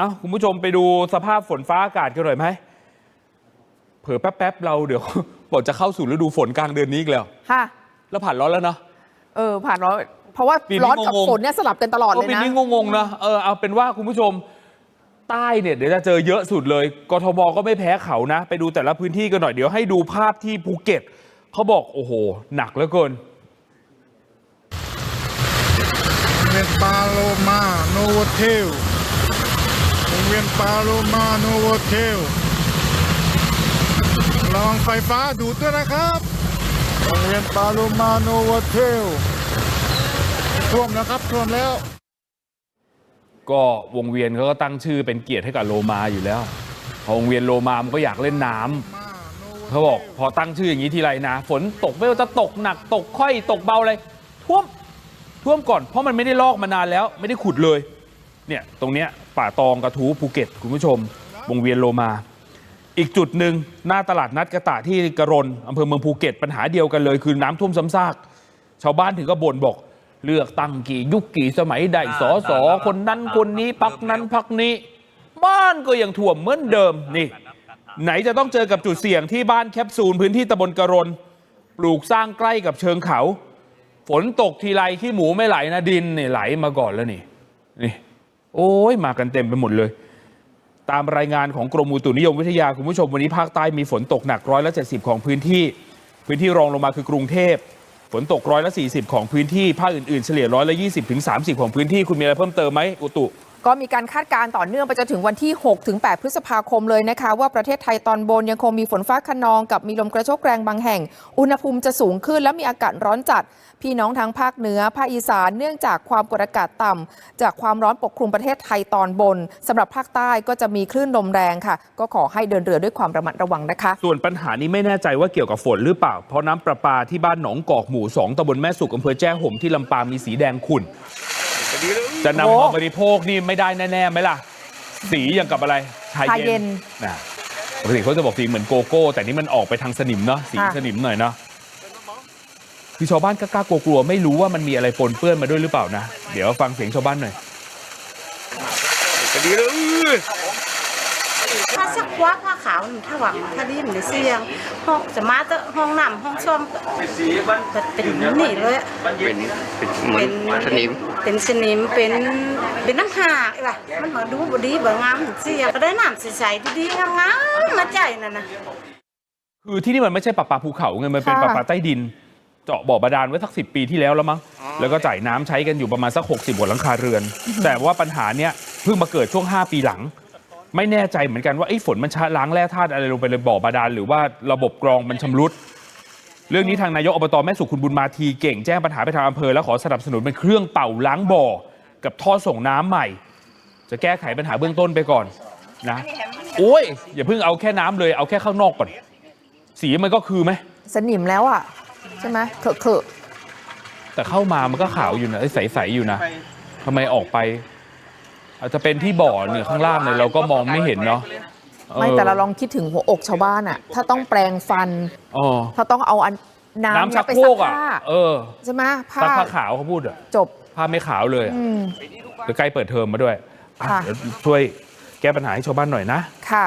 อ้าวคุณผู้ชมไปดูสภาพฝนฟ้าอากาศกันหน่อยไหมเผื่อแป๊บๆเราเดี๋ยวบอกจะเข้าสู่ฤดูฝนกลางเดือนนี้อีกแล้ว ค่ะ แล้วผ่านร้อนแล้วเนาะ เออ ผ่านร้อนเพราะว่าปีนี้ร้อนกับงงๆ ฝนเนี่ยสลับกันตลอดเลยปีนะนี้งงๆนะเออเอาเป็นว่าคุณผู้ชมใต้เนี่ยเดี๋ยวจะเจอเยอะสุดเลยกทมก็ไม่แพ้เขานะ ไปดูแต่ละพื้นที่กันหน่อยเดี๋ยวให้ดูภาพที่ภูเก็ตเขาบอกโอ้โห หนักเหลือเกินเวียนปาโลมาโนโวเทล วงเวียนปาโลมาโนโวเทลระวังไฟฟ้าดูดด้วยนะครับวงเวียนปาโลมาโนโวเทลท่วมแล้วครับท่วมแล้ว ก็วงเวียนเขาก็ตั้งชื่อเป็นเกียรติให้กับโลมาอยู่แล้ว พอวงเวียนโลมามันก็อยากเล่นน้ำเขาบอกพอตั้งชื่ออย่างนี้ทีไรนะ ฝนตกไม่ว่าจะตกหนักตกค่อยตกเบาอะไรท่วมท่วมก่อนเพราะมันไม่ได้ลอกมานานแล้ว ไม่ได้ขุดเลย เนี่ยตรงเนี้ยป่าตองกระทูภูเก็ตคุณผู้ชมวงเวียนโลมา อีกจุดหนึ่งหน้าตลาดนัดกระตะที่กระรนอำเภอเมืองภูเก็ตปัญหาเดียวกันเลย คือน้ำท่วมซ้ำซาก ชาวบ้านถึงก็บ่นบอก เลือกตั้งกี่ยุคกี่สมัยใดสอสอคนนั้นคนนี้พักนั้นพักนี้ บ้านก็ยังท่วมเหมือนเดิมนี่ ไหนจะต้องเจอกับจุดเสี่ยงที่บ้านแคปซูลพื้นที่ตำบลกระรนปลูกสร้างใกล้กับเชิงเขา ฝนตกทีไรขี้หมูไม่ไหลนะดินเนี่ยไหลมาก่อนแล้วนี่นี่ โอ้ยมากันเต็มไปหมดเลย ตามรายงานของกรมอุตุนิยมวิทยาคุณผู้ชมวันนี้ภาคใต้มีฝนตกหนักร้อยละ70 ของพื้นที่ พื้นที่รองลงมาคือกรุงเทพฝนตกร้อยละ40 ของพื้นที่ภาคอื่นๆเฉลี่ยร้อยละ20ถึง30 ของพื้นที่คุณมีอะไรเพิ่มเติมไหมอุตุ ก็มีการคาดการณ์ต่อเนื่องไปจนถึงวันที่ 6 ถึง 8 พฤษภาคมเลยนะคะ ว่าประเทศไทยตอนบนยังคงมีฝนฟ้าคะนองกับมีลมกระโชกแรงบางแห่ง อุณหภูมิจะสูงขึ้นและมีอากาศร้อนจัด พี่น้องทางภาคเหนือ ภาคอีสานเนื่องจากความกดอากาศต่ำจากความร้อนปกคลุมประเทศไทยตอนบนสำหรับภาคใต้ก็จะมีคลื่นลมแรงค่ะ ก็ขอให้เดินเรือด้วยความระมัดระวังนะคะ ส่วนปัญหานี้ไม่แน่ใจว่าเกี่ยวกับฝนหรือเปล่า เพราะน้ำประปาที่บ้านหนองกอกหมู่ 2ตำบลแม่สุกอำเภอแจ้ห่มที่ลำปางมีสีแดงขุ่น จะนำโอ้มาบริโภคนี่ไม่ได้แน่ๆไหมล่ะ สีอย่างกับอะไรชาชาเย็เย็นนนะปกติเขาจะบอกสีเหมือนโกโก้ แต่นี่มันออกไปทางสนิมเนาะสีค่ะ สนิมหน่อยเนาะคือชาวบ้านกล้าๆกลัวๆไม่รู้ว่ามันมีอะไรปนเปื้อนมาด้วยหรือเปล่านะ เดี๋ยวฟังเสียงชาวบ้านหน่อย ถ้าสักควักผ้าขาวมันถ้าหวังถ้าดีมันจะเสี่ยงห้องจะมาเตอะห้องน้ำห้องซ่อมก็เป็นนี่เลยอะเป็นเป็นเหมือนสนิมเป็นสนิมเป็นเป็นน้ำหากว่ะมันมาดูบดีบ่งามมันเสี่ยงก็ได้น้ำใสๆดีๆงามๆมาใจนั่นนะคือที่นี่มันไม่ใช่ปลาปลาภูเขาไงมันเป็นปลาค่ะปลาใต้ดินเจาะบ่อบาดาลไว้สักสิปีที่แล้วแล้วมั้ง แล้วก็จ่ายน้ำใช้กันอยู่ประมาณสัก 60กว่าหลังคาเรือน แต่ว่าปัญหาเนี้ยเพิ่งมาเกิดช่วง 5 ปีหลัง ไม่แน่ใจเหมือนกันว่าไอ้ฝนมันชะล้างแร่ธาตุอะไรลงไปในบ่อบาดาลหรือว่าระบบกรองมันชำรุด เรื่องนี้ทางนายกอบตแม่สุขคุณบุญมาทีเก่งแจ้งปัญหาไปทางอำเภอและขอสนับสนุนเป็นเครื่องเป่าล้างบ่อ กับท่อส่งน้ำใหม่ จะแก้ไขปัญหาเบื้องต้นไปก่อนนะโอ้ยอย่าเพิ่งเอาแค่น้ำเลยเอาแค่ข้างนอกก่อน สีมันก็คือไหม สนิมแล้วอะ ใช่ไหมเขอะเขอะแต่เข้ามามันก็ขาวอยู่นะเอ้ยใสๆอยู่นะทำไมออกไป อาจจะเป็นที่บ่อเนี่ยข้างล่างเนี่ยเราก็มองไม่เห็นเนาะไม่แต่เราลองคิดถึงหัวอกชาวบ้านอะถ้าต้องแปลงฟันอถ้าต้องเอาอันน้ำชักไปโคกอะใช่ไหมผ้าขาวเขาพูดอะจบผ้าไม่ขาวเลยเดี๋ยวใกล้เปิดเทอมมาด้วยช่วยแก้ปัญหาให้ชาวบ้านหน่อยนะ ค่ะ